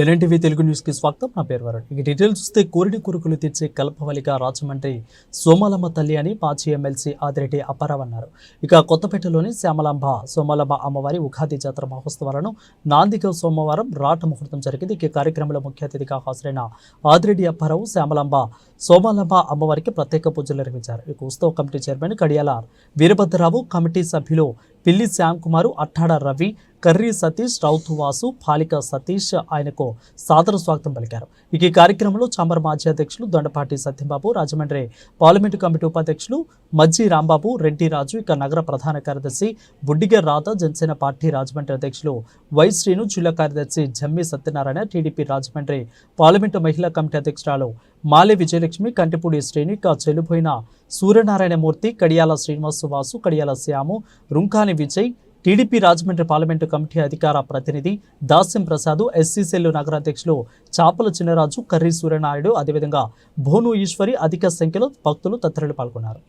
ఎలాంటివి తెలుగు న్యూస్కి స్వాగతం. నా పేరు వరుణ్. ఇక డీటెయిల్స్ చూస్తే కోరిడి కొరుకులు తెచ్చే కల్పవలిక రాజమండ్రి సోమలమ్మ తల్లి అని పాచి ఎమ్మెల్సీ ఆదిరెడ్డి అప్పారావు అన్నారు. ఇక కొత్తపేటలోని శ్యామలాంబ సోమలమ్మ అమ్మవారి ఉగాది జాతర మహోత్సవాలను నాందిక సోమవారం రాట ముహూర్తం జరిగింది. ఈ కార్యక్రమంలో ముఖ్య అతిథిగా హాజరైన ఆదిరెడ్డి అప్పారావు శ్యామలాంబ సోమలమ్మ అమ్మవారికి ప్రత్యేక పూజలు నిర్వహించారు. ఇక ఉత్సవ committee chairman Kadiyala Veerabhadrarao committee సభ్యులు పిల్లి శ్యామ్ కుమారు అట్టాడ రవి కర్రీ సతీష్ రౌతు వాసు పాలిక సతీష్ ఆయనకు సాదర స్వాగతం పలికారు. ఇక ఈ కార్యక్రమంలో చాంబర్ మాజీ అధ్యక్షులు దొండపాటి సత్యంబాబు రాజమండ్రి పార్లమెంటు కమిటీ ఉపాధ్యక్షులు మజ్జి రాంబాబు రెడ్డి రాజు ఇక నగర ప్రధాన కార్యదర్శి బుడ్డిగర్ రాధ జనసేన పార్టీ రాజమండ్రి అధ్యక్షులు వై శ్రీను జిల్లా కార్యదర్శి జమ్మి సత్యనారాయణ టీడీపీ రాజమండ్రి పార్లమెంటు మహిళా కమిటీ అధ్యక్షురాలు మాలె విజయలక్ష్మి కంటిపూడి శ్రేణి ఇక చెల్లిపోయిన Suryanarayanamurthy Kadiyala Srinivas Vasu Kadiyala Shyam Runkani Vijay TDP Rajahmundry parliament committee అధికార ప్రతినిధి దాస్యం ప్రసాద్ ఎస్సీ నగరాధ్యక్షులు చాపల చిన్నరాజు కర్రీ సూర్యనాయుడు అదేవిధంగా భోను ఈశ్వరి అధిక సంఖ్యలో భక్తులు తదితరులు పాల్గొన్నారు.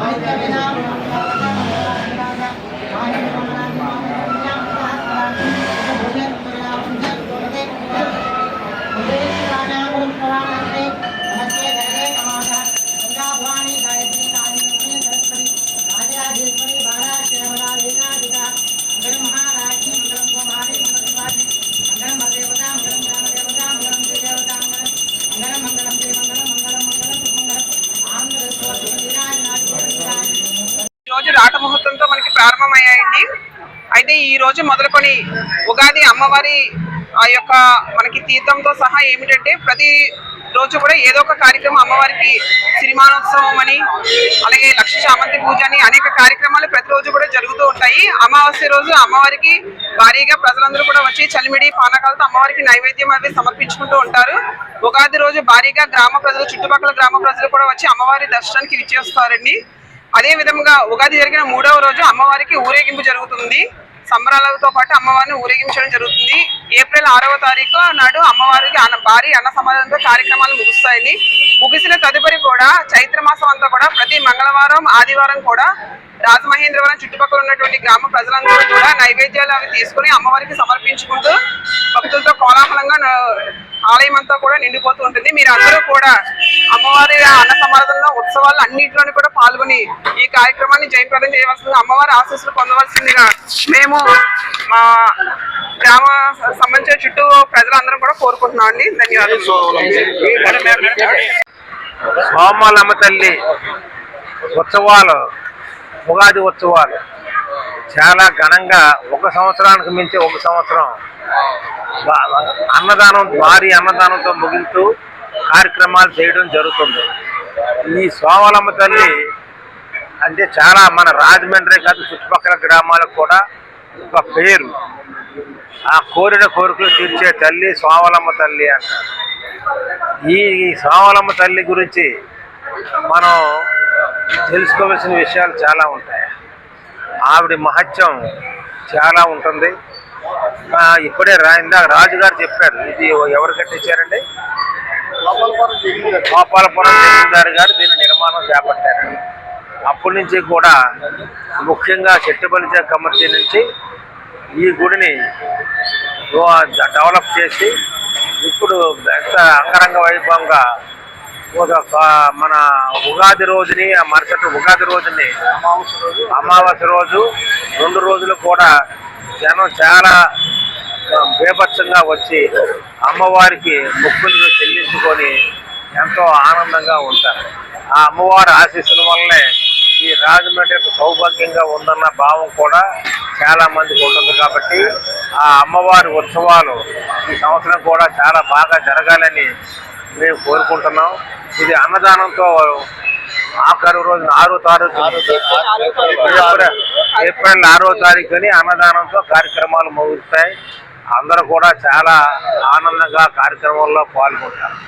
ఈ ప్రారంభమయ్యాయండి అయితే ఈ రోజు మొదలుకొని ఉగాది అమ్మవారి ఆ యొక్క మనకి తీర్థంతో సహా ఏమిటంటే ప్రతి రోజు కూడా ఏదో ఒక కార్యక్రమం అమ్మవారికి సిరిమానోత్సవం అని అలాగే లక్ష చామంతి పూజ అని అనేక కార్యక్రమాలు ప్రతిరోజు కూడా జరుగుతూ ఉంటాయి. అమావాస్య రోజు అమ్మవారికి భారీగా ప్రజలందరూ కూడా వచ్చి చలిమిడి పానకాలతో అమ్మవారికి నైవేద్యం అవి సమర్పించుకుంటూ ఉంటారు. ఉగాది రోజు భారీగా గ్రామ ప్రజలు చుట్టుపక్కల గ్రామ ప్రజలు కూడా వచ్చి అమ్మవారి దర్శనానికి విచ్చేస్తారండి. అదే విధంగా ఉగాది జరిగిన మూడవ రోజు అమ్మవారికి ఊరేగింపు జరుగుతుంది. సంబరాలతో పాటు అమ్మవారిని ఊరేగించడం జరుగుతుంది. ఏప్రిల్ ఆరవ తారీఖు నాడు అమ్మవారికి అన్న భారీ అన్న సమాధానంతో కార్యక్రమాలు ముగుస్తాయని ముగిసిన తదుపరి కూడా చైత్ర మాసం అంతా కూడా ప్రతి మంగళవారం ఆదివారం కూడా రాజమహేంద్రవరం చుట్టుపక్కల ఉన్నటువంటి గ్రామ ప్రజలందరూ కూడా నైవేద్యాలు అవి తీసుకుని అమ్మవారికి సమర్పించుకుంటూ భక్తులతో కోలాహలంగా ఆలయం అంతా కూడా నిండిపోతూ ఉంటుంది. మీరు అందరూ కూడా అమ్మవారి అన్న సమారాధనలో ఉత్సవాలు అన్నింటిలోని కూడా పాల్గొని ఈ కార్యక్రమాన్ని జయప్రదం చేయవలసింది అమ్మవారి ఆశీస్సులు పొందవలసిందిగా మేము మా గ్రామ సంబంధించిన చుట్టూ ప్రజలందరం కూడా కోరుకుంటున్నాం అండి. ధన్యవాదాలు అమ్మ తల్లి ఉత్సవాలు ఉగాది ఉత్సవాలు చాలా ఘనంగా ఒక సంవత్సరానికి మించి ఒక సంవత్సరం అన్నదానం భారీ అన్నదానంతో ముగిస్తూ కార్యక్రమాలు చేయడం జరుగుతుంది. ఈ సోమలమ్మ తల్లి అంటే చాలా మన రాజమండ్రి కాదు చుట్టుపక్కల గ్రామాలకు కూడా ఒక పేరు. ఆ కోరిన కోరికలు తీర్చే తల్లి సోమలమ్మ తల్లి అంటారు ఈ సోమలమ్మ తల్లి గురించి మనం తెలుసుకోవాల్సిన విషయాలు చాలా ఉంటాయి. ఆవిడ మహత్యం చాలా ఉంటుంది. ఇప్పుడే రా ఇందాక రాజుగారు చెప్పారు ఇది ఎవరు కట్టించారండి? గోపాలపురం జమీందారు గారు దీని నిర్మాణం చేపట్టారు అప్పటి నుంచి కూడా ముఖ్యంగా చెట్టుబలిచ కమిటీ నుంచి ఈ గుడిని డెవలప్ చేసి ఇప్పుడు ఎంత అంగరంగ వైభవంగా ఒక మన ఉగాది రోజుని ఆ మరుసటి ఉగాది రోజుని అమావాస్య రోజు రెండు రోజులు కూడా జనం చాలా బీభత్సంగా వచ్చి అమ్మవారికి మొక్కులు చెల్లించుకొని ఎంతో ఆనందంగా ఉంటారు. ఆ అమ్మవారి ఆశీస్సుల వల్లనే ఈ రాజమండ్రి సౌభాగ్యంగా ఉందన్న భావం కూడా చాలా మందికి ఉంటుంది కాబట్టి ఆ అమ్మవారి ఉత్సవాలు ఈ సంవత్సరం కూడా చాలా బాగా జరగాలని మేము కోరుకుంటున్నాం. ఇది అన్నదానంతో ఆఖరు రోజు ఆరో తారీఖు ఏప్రిల్ ఏప్రిల్ ఆరో తారీఖుని అన్నదానంతో కార్యక్రమాలు ముగుస్తాయి. అందరూ కూడా చాలా ఆనందంగా కార్యక్రమంలో పాల్గొంటారు.